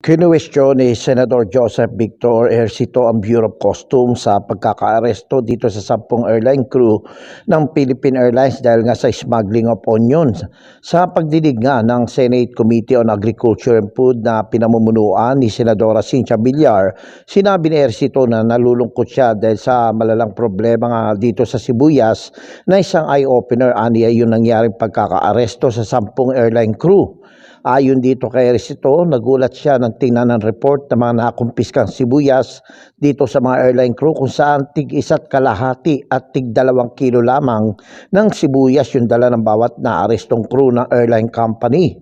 Kinuwestiyon ni Senador Joseph Victor Ercito ang Bureau of Customs sa pagkakaaresto dito sa sampung airline crew ng Philippine Airlines dahil nga sa smuggling of onions. Sa pagdinig nga ng Senate Committee on Agriculture and Food na pinamumunuan ni Senadora Cynthia Villar, sinabi ni Ercito na nalulungkot siya dahil sa malalang problema nga dito sa Sibuyas na isang eye-opener aniya yung nangyaring pagkakaaresto sa sampung airline crew. Ayon dito kay Resito, nagulat siya nang tingnan ng report ng mga nakumpiskang sibuyas dito sa mga airline crew kung saan tig isa't kalahati at tig dalawang kilo lamang ng sibuyas yung dala ng bawat naarestong crew ng airline company.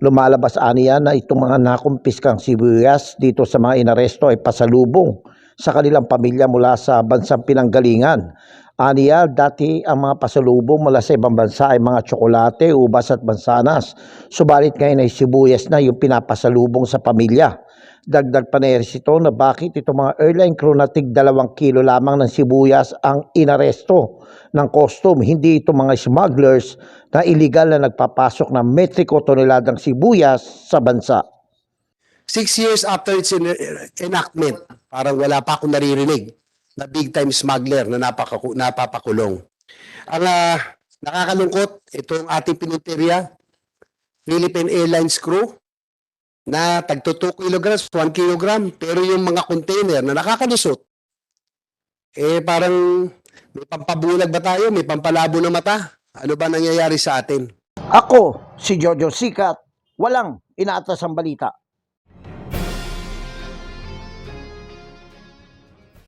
Lumalabas aniya na itong mga nakumpiskang sibuyas dito sa mga inaresto ay pasalubong sa kanilang pamilya mula sa bansang pinanggalingan. Aniya, dati ang mga pasalubong mula sa ibang bansa ay mga tsokolate, ubas at mansanas. Subalit ngayon ay sibuyas na yung pinapasalubong sa pamilya. Dagdag pa na ito na bakit itong mga airline crew na tig dalawang kilo lamang ng sibuyas ang inaresto ng custom. Hindi itong mga smugglers na illegal na nagpapasok ng metriko toneladang sibuyas sa bansa. Six years after its en- enactment, parang wala pa akong naririnig na big time smuggler na napakaku- napapakulong. Ang ah, nakakalungkot, itong ating pinunteriya, Philippine Airlines crew, na tagto 2 kilograms, 1 kilogram, pero yung mga container na nakakalusot, eh parang may pampabulag ba tayo? May pampalabo na mata? Ano ba nangyayari sa atin? Ako, si Jojo Sikat, walang inaatas ang balita.